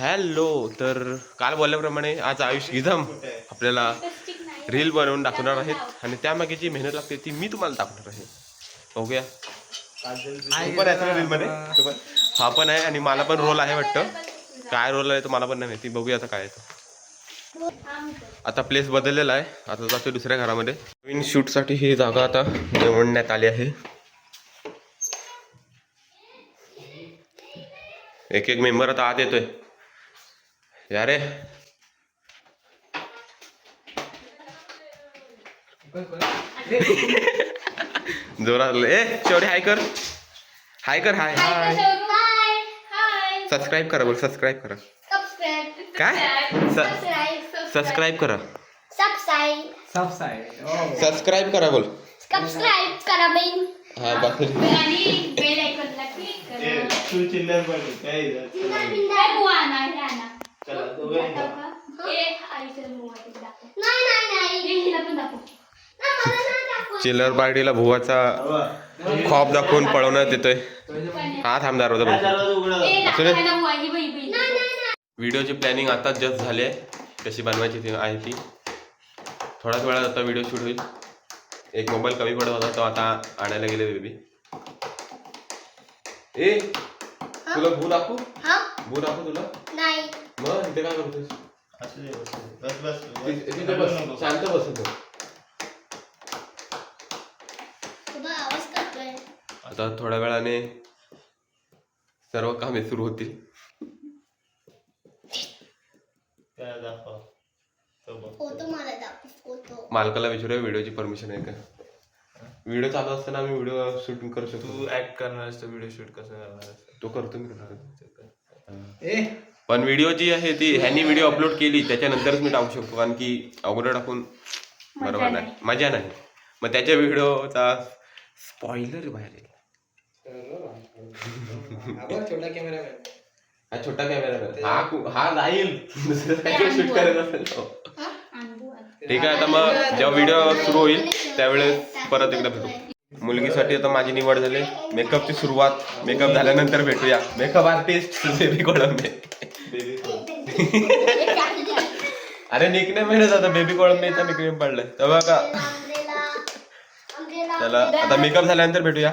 Hello तर काल बोलल्याप्रमाणे आज आयुष इधम आपल्याला रील बनवून दाखवणार आहेत आणि त्यामागे जी मेहनत लागते ती मी तुम्हाला दाखवणार आहे. बघूया. पण आहे हा पण आहे आणि मला पण रोल आहे वाटतं. काय रोल आहे तो मला पण नाही माहिती. बघूया आता काय आहे तो. आता प्लेस बदललेला आहे. आता जातो दुसऱ्या घरामध्ये. नवीन शूटसाठी ही जागा आता निवडण्यात आली आहे. एक एक मेंबर आता आत येतोय. या रे जोरात ए शेवटी हाय कर. हाय कर हाय हाय सबस्क्राईब करा बोल सबस्क्राईब करा. काय? सबस्क्राईब करा. सबस्क्राईब सबस्क्राईब करा बोल. सबस्क्राईब करा बाई हा बाकी आणि बेल आयकॉनला क्लिक करा. चला दाखव चिल्लर पार्टीला भुवाचा हवा. खॉप दाखवून पळवण्यात येतोय हा थांब दरवाजा काय बंद कर. दरवाजा उघडा. ए असू दे. दाखव ना बुवा ही बाई बाई. नाही नाही व्हिडिओची प्लॅनिंग आताच जस्ट झाली आहे. कशी बनवायची ती आहे ती. थोड्याच वेळात आता व्हिडिओ शूट होईल. एक मोबाईल कमी पडत होता तो आता आणायला गेले बेबी ए तुला भू दाखवू? हा? भू दाखवू तुला? नाही. मग इथे काय करतोस असू दे, बसू दे. बस बस. ति- तिथे बस शांत बस आवाज करतोय. आता थोड्या वेळाने सर्व कामे सुरू होतील. त्याला दाखव. तो बघ. फोटो मला दाखव फोटो. मालकाला विचारूया व्हिडिओची परमिशन आहे का? व्हिडिओ चालू असताना आम्ही व्हिडिओ शूटिंग करू शकतो. तू ऍक्ट करणार आहेस तर व्हिडिओ शूट कसं करणार आहेस? तो करतो मी करतो. ए पण व्हिडिओ जी आहे ती ह्यांनी व्हिडिओ अपलोड केली त्याच्यानंतरच मी टाकू शकतो. कारण की अगोदर टाकून बरोबर नाही. मजा नाही. मग त्याच्या व्हिडिओचा स्पॉइलर बाहेर येईल. छोटा कॅमेरा हा छोटा कॅमेरा हा कु- हा जाईल. दुसरं काय शूट करायचं असेल तो. ठीक आहे आता मग जेव्हा व्हिडिओ सुरू होईल त्यावेळेस परत एकदा भेटू. मुलगीसाठी आता माझी निवड झाली. मेकअपची सुरुवात मेकअप झाल्यानंतर भेटूया. Makeup artist baby Kolambe. अरे निकने मिळत आता बेबी कोळंबेचा निकनेम पडलाय तेव्हा का त्याला आता मेकअप झाल्यानंतर भेटूया.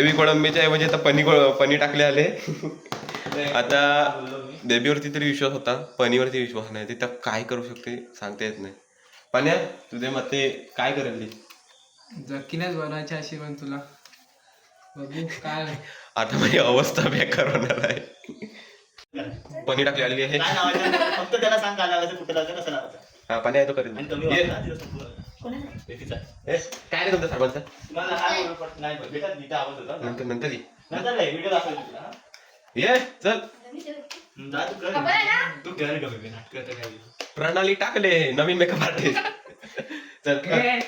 बेबी कोळंबीच्या ऐवजी आता पनी पनी टाकले आले. आता बेबीवरती तरी विश्वास होता पनीवरती विश्वास नाही. तिथं काय करू शकते सांगता येत नाही. पाण्या तुझे मते काय करेल ती? जक्कीनेच बनवायची अशी पण तुला. बघू काय. आता माझी अवस्था बेकार होणार आहे. पनी टाकली आलेली आहे. फक्त त्याला सांग काय लावायचं कुठं लावायचं कसं लावायचं हा पाणी आहे तो करेल. असं काय रे तुमचा सरपंच? नंतर नंतर ये. ये चल. प्रणाली टाकले नवीन मेकअप आर्टिस्ट चल कर.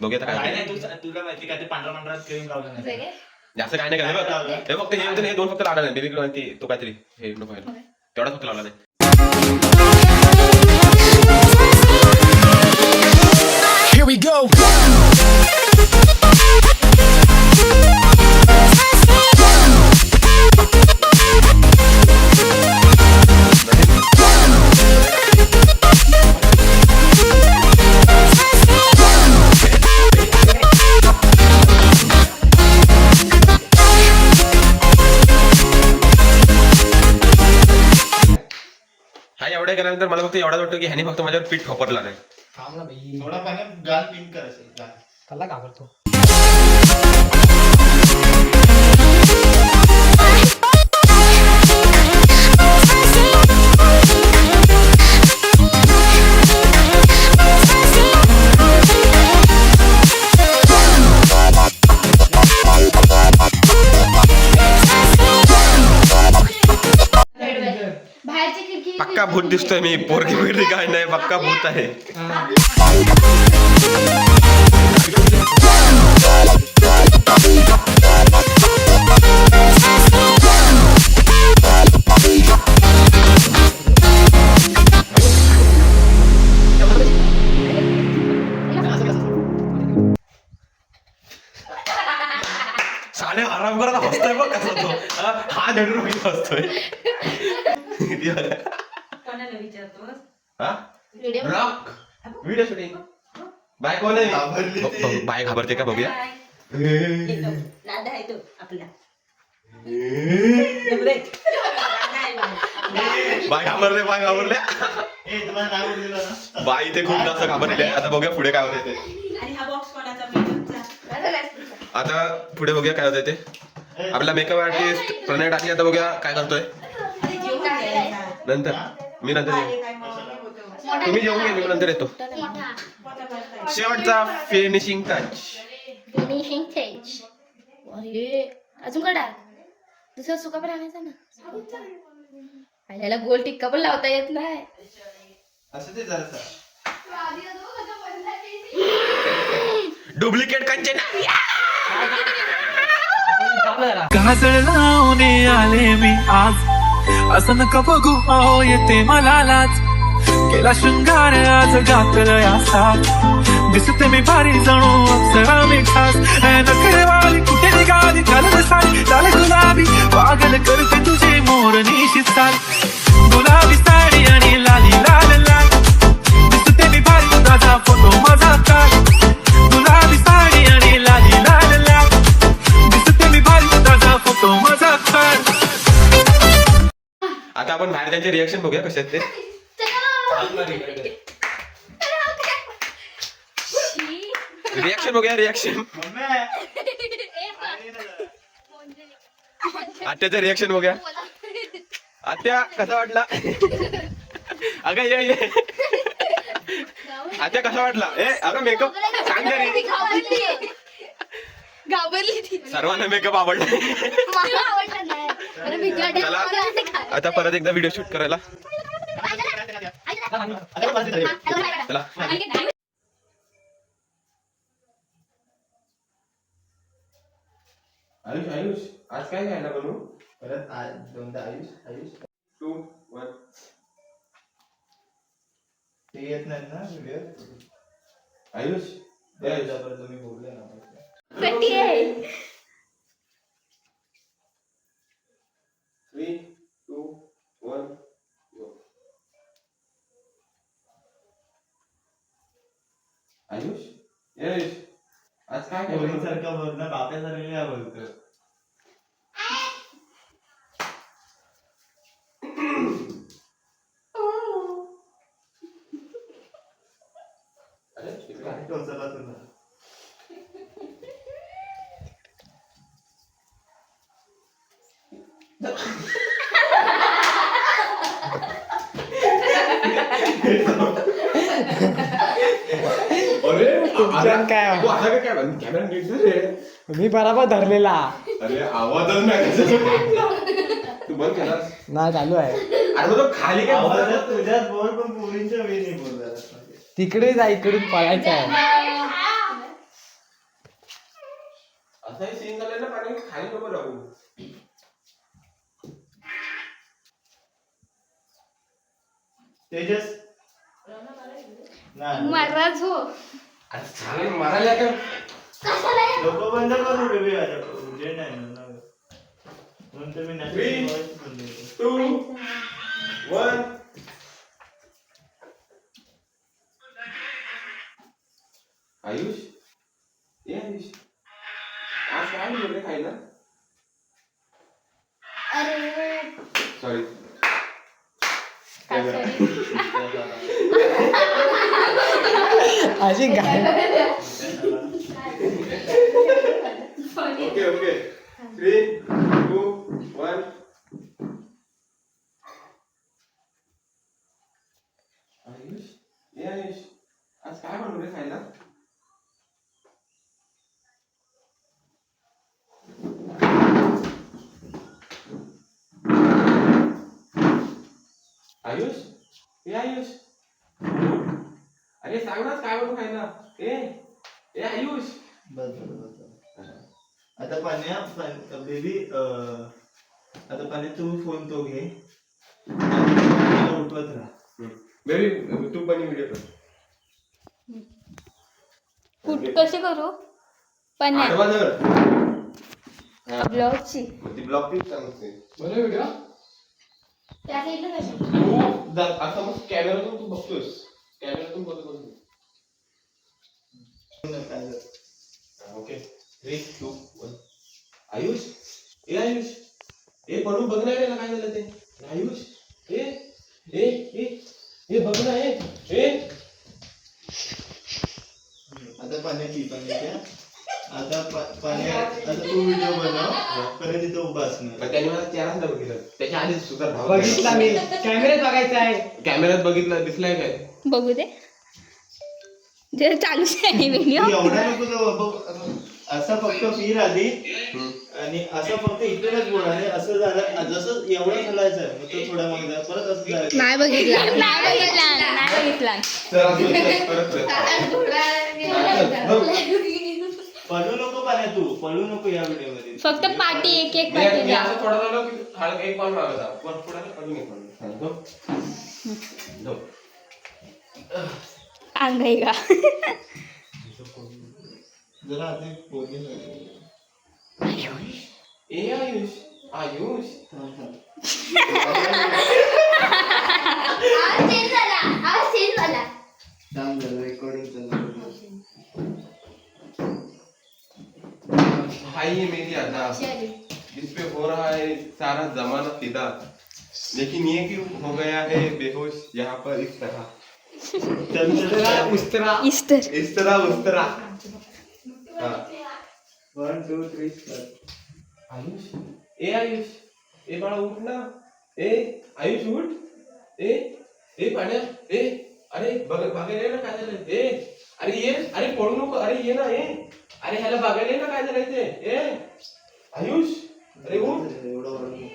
बघूया आता काय काय नाही तू तुला माहिती काय ते पांढरा पांढरा क्रीम लावलं नाही जास्त काय नाही काय बघ हे फक्त हे होते हे दोन फक्त लावला नाही. बेबी ती तो काहीतरी हे नको व्हायला. तेवढाच फक्त लावला नाही. एवढ्या केल्यानंतर मला फक्त एवढाच वाटतं की ह्याने फक्त माझ्यावर पीठ वापरला नाही. थांब ना बाई थोडा पाण्यात गाल पिंक करायचं गाल त्याला घाबरतो. पक्का भूत दिसतोय मी. पोरगी बिरगी काय नाही पक्का भूत आहे. साले आराम करत हसतोय बघ कसा तो. हा, हा हसतोय किती कोणाला विचारतोस हा? व्हिडिओ शूटिंग बाय कोण? आहे बाय घाबरते का बघूया? दादा आहे तो आपला. बाय घाबरले बाय घाबरले. बाय इथे खूप जास्त घाबरले. आता बघूया पुढे काय होते ते. आणि हा बॉक्स कोणाचा? मेकअपचा. आता पुढे बघूया काय होते ते. आपला मेकअप आर्टिस्ट प्रणय टाकली आता बघूया काय करतोय. नंतर. मी नंतर येईन. तुम्ही जेवून घे मी नंतर येतो? शेवटचा फिनिशिंग टच फिनिशिंग अरे अजून काय टाक दुसरा सुका पण आणायचा ना. आल्याला गोल टिक्का पण लावता येत नाही. असं ते जरासा डुप्लिकेट कंचना जरा. काजळ लावून आले मी आज. असं नका बघू अहो येते मला लाज केला शृंगार आज घातलं या साथ. दिसते मी भारी जणू अप्सरा मी खास. नखरेवाली कुठे निघाली? घालत साडी लाल गुलाबी. पागल करते तुझे मोर निशित गुलाबी साडी आणि लाल त्यांचे रिएक्शन बघूया कसे आहेत ते. रिएक्शन बघूया रिएक्शन आत्याचं रिएक्शन बघूया. आत्या कसा वाटला? अगं ये ये. आत्या कसा वाटला? ए अगं मेकअप सांग तरी घाबरली सर्वांना मेकअप आवडला. चला. आता परत एकदा व्हिडिओ शूट करायला. चला. आयुष आयुष आज काय खायला बनवू? परत आ- दोनदा आयुष आयुष. टू वन ते येत नाही ना व्हिडिओ आयुष. परत तुम्ही बोलले ना पेटी आहे three two one Ayush? Ayush आज काय खायला बनवू? पोरीसारखं बोल ना बाप्यासारखं काय बोलतो अरे, इकडे आहे. काय टोचला तुला अरे आता काय कॅमेरा नीट रे. मी बराबर धरलेला. अरे आवाजच नाही तू बंद केलास? नाही चालू आहे. अरे मग तो खाली काय बोलत आवाजात तुझ्यात बोल पण पोरींच्या वेळी नाही बोलला तिकडे जा इकडून पळायचं आहे. असा सीन झालाय ना पाणी खाली नको राहू तेजस? नाही महाराज हो अरे चालेल मारायला का कशाला लोक बंद करू बेबी माझ्या जे नाही ना म्हणून बोलले टू वन अशी काय okay okay three two one Ayush ये आयुष आज काय बनवू रे खायला आयुष ए आयुष अरे सांग ना काय बनवू खायला ए ए आयुष. बस बस बस. आता पाण्या बेबी आता पाण्या तू फोन तो घे. उठवत राहा. बेबी तू पण व्हिडिओ कर. कुठ कशी करू? पण आडवा धर. ब्लॉगची मग ती ब्लॉक क्लिक सांगते बरं व्हिडिओ त्या साईडला कशी? तू दा- आता मग कॅमेरातून तू बघतोस कॅमेरातून बघत? Okay three two one Ayush? ए आयुष. ए पडू बघ ना काय झालं ते. आयुष? ए ए ए ए बघ ना ए ए. आता पाण्याची पाणी घ्या आता पा- पाण्या आता तू व्हिडिओ बनव. परत तिथं उभा असणार. पण त्याने मला चेहराच बघितलं त्याच्या आधीच सुद्धा भाव बघितला मी. कॅमेऱ्यात बघायचा आहे. कॅमेऱ्यात बघितलं दिसलाय काय? बघू दे. जे चालूच आहे व्हिडिओ तू एवढा नको जाऊ. बघ, असं फक्त फिर आधी. आणि असं फक्त इथूनच बोलाले असं झालं जसं एवढं हलायचं मग तो थोडा मागे जा. परत असं जायचं नाही बघितला. नाही बघितला. नाही बघितला. असं परत नको पाण्या तू? पळू नको या व्हिडिओमध्ये फक्त पाटी एक एक मी पाटी मी द्या. असं थोडा झालो की हळद एक पाऊल मागे जा वर पुढे पडून एक पाऊल. हा, go. Go. अंगाई का? जरा आधी नाही. ए आयुष. आयुष. आवाज चेंज झाला. आवाज चेंज झाला. थांब जरा रेकॉर्डिंग चालू ये मेरी अदा। इस पे हो रहा है सारा जमाना फिदा। लेकिन ये क्यों हो गया है बेहोश यहाँ पर इस तरह? इस तरह उस तरह। हाँ। One two three Ayush? ए आयुष। ए बाळा उठ ना। ए आयुष उठ। ए ए पाण्या। ए अरे बघ बघायला ना काय झालं? ए अरे ये अरे पडू नको. अरे ये ना ए अरे ह्याला बघायला ना काय झालंय ते ए आयुष अरे एवढं आली.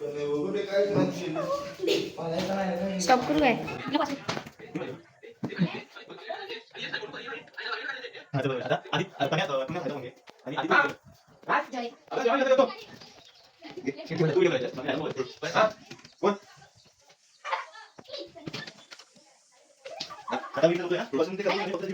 हे दे काय. स्टॉप करू. आणि आधी हा. आता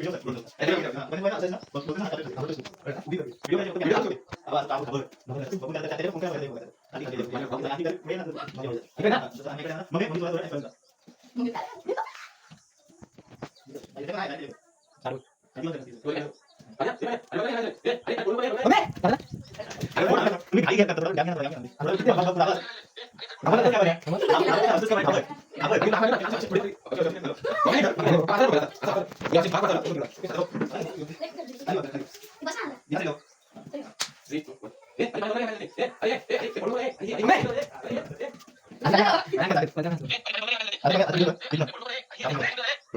जेव्हा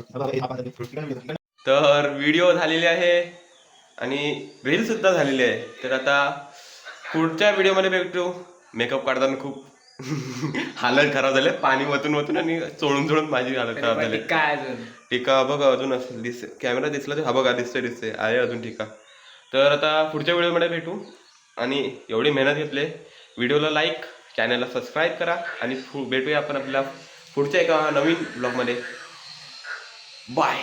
तर तर व्हिडिओ झालेले आहे आणि रील सुद्धा झालेली आहे. तर आता पुढच्या व्हिडिओमध्ये भेटू. मेकअप काढताना खूप हालत खराब झाले. पाणी वतून वतून आणि चोळून चोळून माझी हालत खराब झाली. काय अजून. टीका बघा अजून असेल दिस कॅमेरा दिसला तर हा बघा दिसतोय दिसतोय. आहे अजून टीका तर आता पुढच्या व्हिडिओमध्ये भेटू. आणि एवढी मेहनत घेतली. व्हिडिओला लाईक चॅनलला सबस्क्राईब करा. आणि भेटूया आपण आपल्या पुढच्या एका नवीन ब्लॉगमध्ये बाय